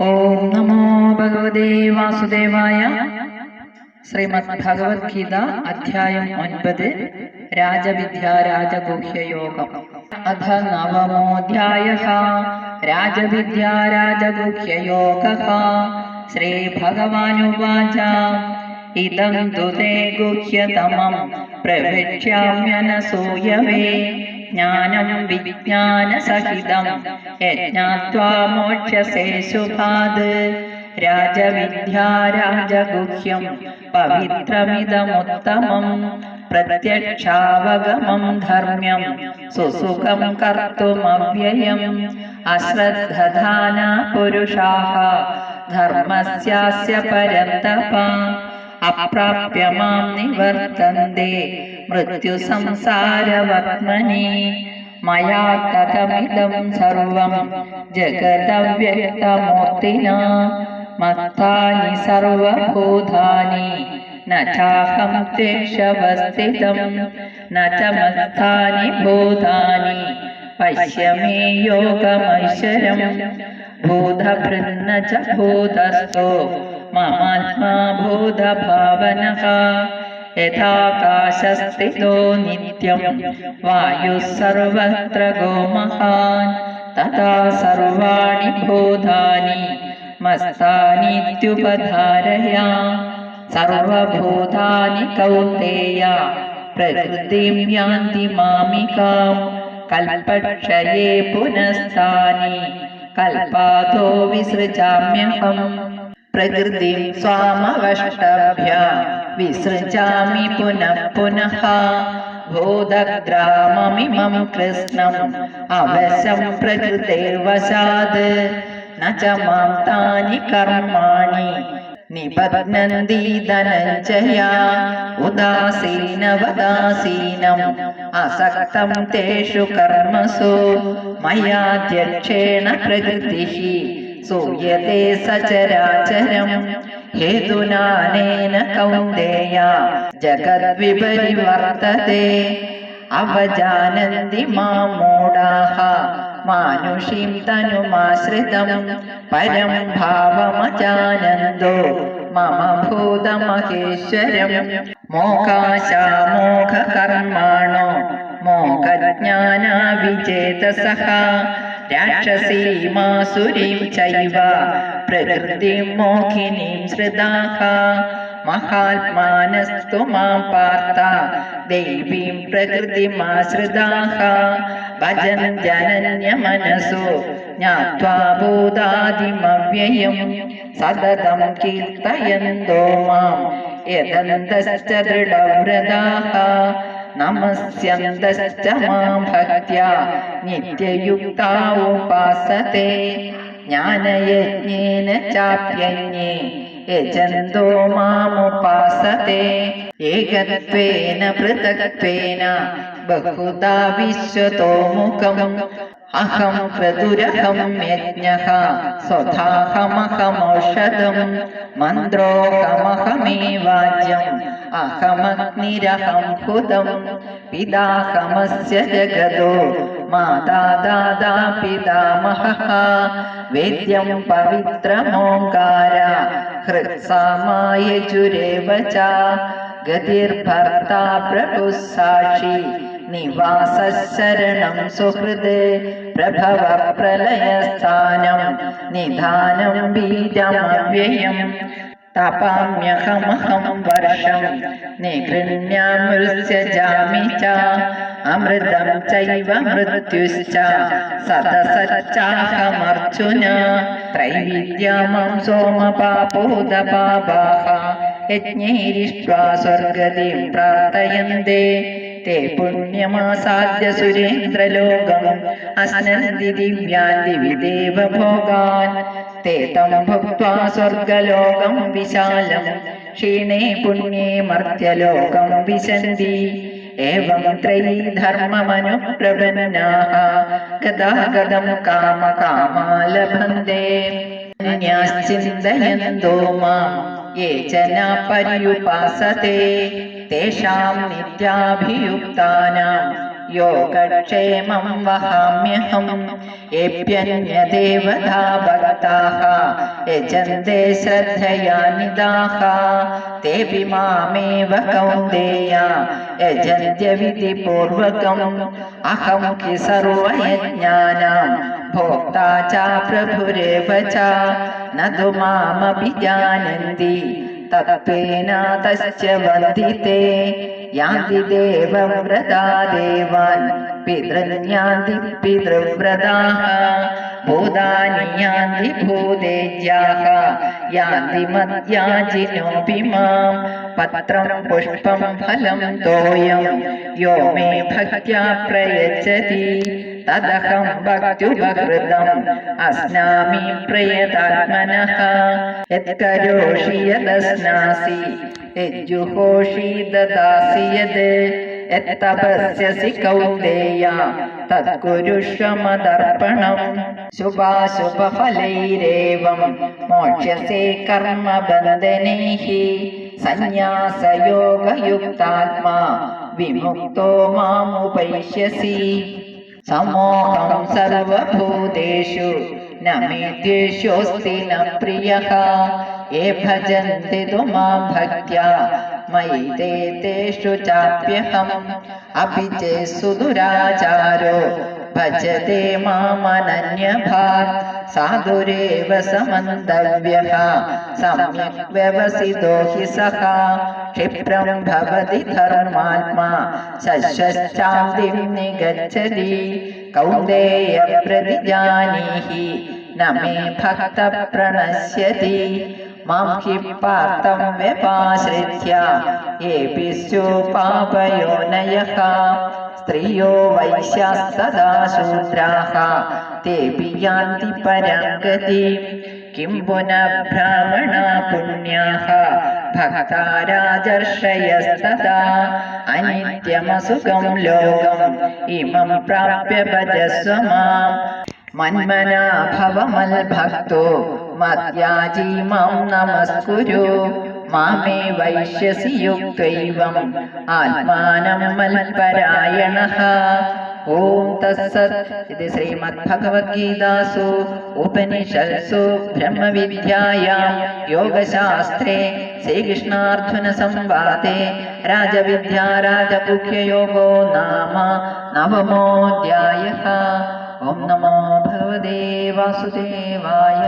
ഓം നമോ ഭഗവതേ വാസുദേവായ ശ്രീമദ് ഭഗവത്ഗീത അധ്യായം ഒൻപത് രാജവിദ്യ രാജഗുഹ്യയോഗം അധ നവമോധ്യായ രാജവിദ്യ രാജഗുഹ്യയോഗ ശ്രീഭഗവാനുവാച ഇതം തു തേ ഗുഹ്യതമം പ്രവക്ഷ്യാമ്യനസൂയവേ ജ്ഞാനം വിജ്ഞാനസഹിതം യജ്ഞാത്വാ മോക്ഷസേ ശുഭാത് രാജവിദ്യാ രാജഗുഹ്യം പവിത്രമിതമുത്തമം പ്രത്യക്ഷാവഗമം ധർമ്മ്യം സുസുഖം കർത്തുമവ്യയം അശ്രദ്ധധാന പുരുഷാ ധർമ്മസ്യാസ്യ പരന്തപ. അപ്രാപ്യ മാം നിവർത്തന്തെ. മൃത്യുസംസാരവർമ്മനി മയാ തതമിദം സർവം ജഗദവ്യക്തമൂർത്തിന. മത്താനി സർവഭൂതാനി നാഹം ചാഹം തേഷവസ്ഥിതം ന ച മത്താനി ഭൂതാനി പശ്യ മേ യോഗമൈശ്വരം ഭൂതഭൃന്ന ഭൂതസ്ഥോ മമാത്മാ ഭൂതഭാവനഃ യഥാകാശസ്ഥിതോ നിത്യം വായുः സർവത്ര ഗോമഹാൻ തഥാ സർവാണി ഭൂതാനി മസ്താനീത്യുപധാരയ സർവഭൂതാനി കൗന്ദേയ പ്രകൃതിം യാന്തി മാമികാം कल्पक्षये പുനസ്താനി കൽപാതോ വിസൃജാമ്യഹം പ്രകൃതിം സ്വാമവഷ്ടഭ്യ. വിസൃജാമി പുനഃ പുനഃ. ഭൂതഗ്രാമമിമം കൃഷ്ണം. അവശം പ്രകൃതിർവശാത് ന താനി കർമാണി. നിബധ്നന്തി ധനഞ്ജയ. ഉദാസീനവദാസീനം. അസക്തം തേഷു കർമ്മസു. മയാധ്യക്ഷേണ പ്രകൃതിഃ സൂയത്തെ സചരാചരം. ഹേതുനാനേന കൗന്ദേയ. ജഗദ്വിപരിവർത്തത്തെ അവജാനന്തി മാമൂടാഹ മാനുഷീം തനുമാശ്രിതം. പരം ഭാവമജാനന്ദോ. മമ ഭൂതമഹേശ്വരം. മോകാശാമോഘകർമാണോ മോഹജ്ഞാനാവിചേതസഃ രാക്ഷസീമാസുരീം ചൈവ. പ്രകൃതിം മോഹിനീം ശ്രിതാഃ മഹാത്മാനസ്തു മാം പാർത്ത ദേവീം പ്രകൃതിമാശ്രിതാഹ ഭജൻ ജനന്യമനസോ. ജ്ഞാത്വാ ഭൂതാദിമവ്യയം സതതം കീർത്തയന്തോ മാം. യദന്തശ്ച ദൃഢവ്രതാഃ നമസ്യന്തശ്ച മാം ഭക്ത്യാ നിത്യയുക്താ ഉപാസത്തെ ജ്ഞാനയജ്ഞേന ചാപ്യന്യേ യജന്തോ മാമുപാസത്തെ ഏകത്വേന പൃഥക്ത്വേന ബഹുധാ വിശ്വതോമുഖം അഹം ക്രതുരഹം യജ്ഞഃ. സ്വധാഹമഹമൗഷധം. മന്ത്രോഹമഹമേവാജ്യം. അഹമഗ്നിരഹം ഹുതം പിതാഹമസ്യ ജഗദോ മാതാ ദാദാ പിതാമഹഃ വേദ്യം പവിത്രമോങ്കാര. ഹൃത്സാമായജുരേവ ച ഗതിർഭർത്താ പ്രഭുഃ സാക്ഷി നിവാസശരണം സുഹൃത് പ്രഭവ പ്രളയസ്ഥാനം നിധാനം ബീജമവ്യയം തപാമ്യഹമഹം വർഷം च ച അമൃതം ചൈവ മൃത്യുശ്ച സതസച്ചാഹമർജുന ത്രൈവിദ്യാമം സോമപാപോദപാപാഹ യജ്ഞൈരിഷ്ട്വാ സ്വർഗതിം പ്രാർത്ഥയന്തേ ते पुण्यमासाद्य सुरेन्द्रलोकम् अश्नन्ति दिव्यान् दिवि देवभोगान् ते तं भुक्त्वा स्वर्गलोकं विशालम् क्षीणे पुण्ये मर्त्यलोकं विशन्ति एवं त्रयी धर्ममनुप्रपन्नाः गदागदं कामकामा लभन्ते अन्याश्चिन्तयन्तो माम् ये जन पर्युपासते तेषां नित्याभियुक्तानां योगक्षेमं वहाम्यहम् येऽप्यन्यदेवता भक्ताः यजन्ते श्रद्धया निदाः, तेऽपि मामेव कौन्तेया यजन्त्यविधि पूर्वकम् अहं कि सर्वयज्ञानां, भोक्ता च प्रभुरेव च। न तु मामपि जानन्ति। तत्त्वेनातश्च वन्दिते। यान्ति देवव्रता देवान्। पितृन्यान्ति पितृव्रताः। भूतानि पत्र भूतेज्याः। यान्ति मद्याजिनोऽपि यो मे भक्त प्रयचती തദഹം ഭക്ത്യുപഹൃതം അസ്നാമി പ്രയതാത്മനഃ. യത്കരോഷിയതസ്നാസി യജ്ജുഹോഷി ദദാസി യത് യത്തപസ്യസി കൗന്ദേയ. തത്കുരുഷമതർപ്പണം ശുഭാശുഭഫലൈരേവം. മോക്ഷ്യസേ കർമ്മബന്ധനൈः സന്യാസയോഗയുക്താത്മാ. വിമുക്തോ മാമുപൈഷ്യസി. സമോഹം न നമിത്യേഷോസ്തി न പ്രിയ ये भजन्ति तु माँ भक्त्या, मयि ते तेषु चाप्यहम्। अपि चे सुदुराचारो भजते मामनन्यभाक् साधुरेव समन्तव्यः। सम्यक् व्यवसितो हि सः। क्षिप्रं भवति धर्मात्मा। शश्वश्चान्तिं निगच्छति। कौन्तेय प्रतिजानीहि। न मे भक्त प्रणश्यति। माँ हि पार्थं व्यपाश्रित्य। येऽपि स्युपापयोनयः സ്ത്രീയോ വൈശ്യാസ്തദാശൂദ്രാഹ തേ പിയാന്തി പരാഗതി കിം പുനഃഭ്രാമണ പുണ്യാഹ ഭക്താരാജർഷയസ്തദാ. അനിത്യമസുഖം ലോകം ഇമം പ്രാപ്യ ഭജസ്വ മാം. മന്മനാഭവമൽ ഭക്തോ മധ്യാജി മാം നമസ്കുരു മാമേ വൈശ്യസി യുക്തൈവം ആത്മാനം മൽപരായണ ഓം തസ്സത് ഇത് ശ്രീമദ്ഭഗവത്ഗീതാസു ഉപനിഷത്സു ബ്രഹ്മവിദ്യായാം യോഗശാസ്ത്രേ ശ്രീകൃഷ്ണാർജുന സംവാദേ രാജവിദ്യാ രാജപുഖ്യയോഗോ നാമ നവമോധ്യായ ഓം നമോ ഭഗവദേ വാസുദേവായ